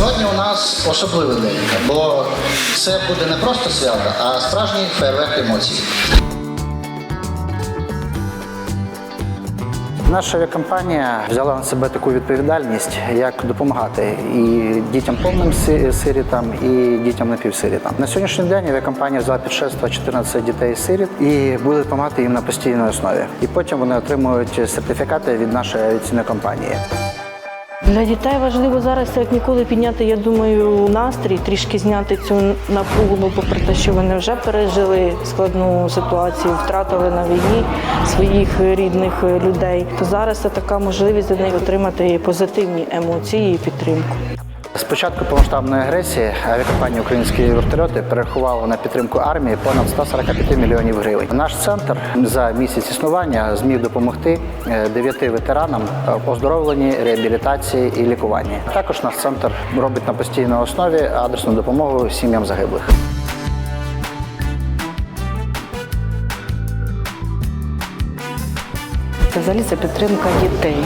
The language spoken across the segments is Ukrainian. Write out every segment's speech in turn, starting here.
Сьогодні у нас особливий день, бо це буде не просто свято, а справжній фейерверк емоцій. Наша авіакомпанія взяла на себе таку відповідальність, як допомагати і дітям повним сирітам, і дітям напівсирітам. На сьогоднішній день авіакомпанія взяла під шефство 14 дітей сиріт і буде допомагати їм на постійній основі. І потім вони отримують сертифікати від нашої авіаційної компанії. Для дітей важливо зараз як ніколи підняти, я думаю, настрій, трішки зняти цю напругу, попри те, що вони вже пережили складну ситуацію, втратили на війні своїх рідних людей, то зараз це така можливість для них отримати позитивні емоції і підтримку. З початку повномасштабної агресії авіакомпанія Українські вертольоти перерахувала на підтримку армії понад 145 мільйонів гривень. Наш центр за місяць існування зміг допомогти е, дев'яти ветеранам оздоровленні, реабілітації і лікуванні. Також наш центр робить на постійній основі адресну допомогу сім'ям загиблих. Це взагалі це підтримка дітей.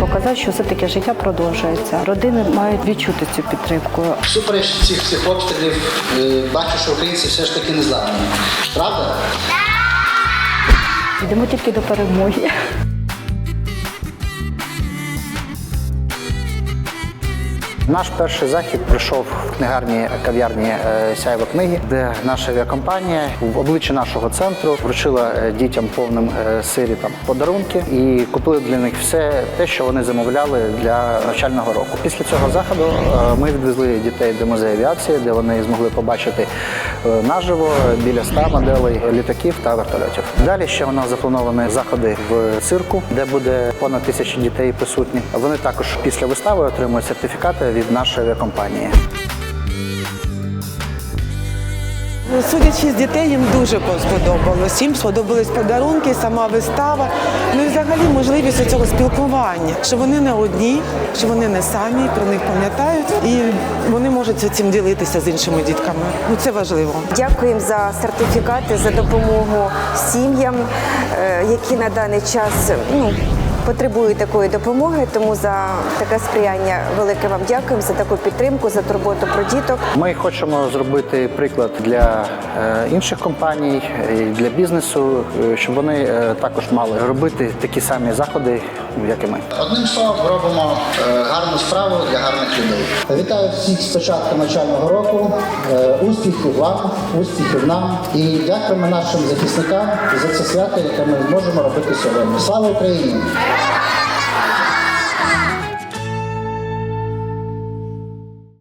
Показати, що все-таки життя продовжується. Родини мають відчути цю підтримку. Всупереч цих всіх обстрілів е, бачу, що українці все ж таки не зламані. Правда? Йдемо тільки до перемоги. Наш перший захід прийшов в книгарні кав'ярні е, книги, де наша авіакомпанія в обличчі нашого центру вручила е, дітям повним е, сирітам подарунки і купили для них все те, що вони замовляли для навчального року. Після цього заходу ми відвезли дітей до музею авіації, де вони змогли побачити наживо біля 100 моделей літаків та вертольотів. Далі ще у нас заплановані заходи в цирку, де буде понад тисячі дітей присутні. Вони також після вистави отримують сертифікати від нашої авіакомпанії. Судячи з дітей, їм дуже сподобалось. Їм сподобались подарунки, сама вистава. Ну і взагалі можливість цього спілкування, що вони не одні, що вони не самі, про них пам'ятають, і вони можуть цим ділитися з іншими дітками. Ну це важливо. Дякуємо за сертифікати, за допомогу сім'ям, е, які на даний час ну, потребують такої допомоги. Тому за таке сприяння велике вам дякуємо за таку підтримку, за турботу про діток. Ми хочемо зробити приклад для е, інших компаній, і для бізнесу, е, щоб вони е, також мали робити такі самі заходи, як і ми. Одним словом, робимо гарну справу для гарних людей. Вітаю всіх з початком навчального року. Успіхів вам, успіхів нам і дякуємо нашим захисникам за це свято, яке ми можемо робити сьогодні. Слава Україні!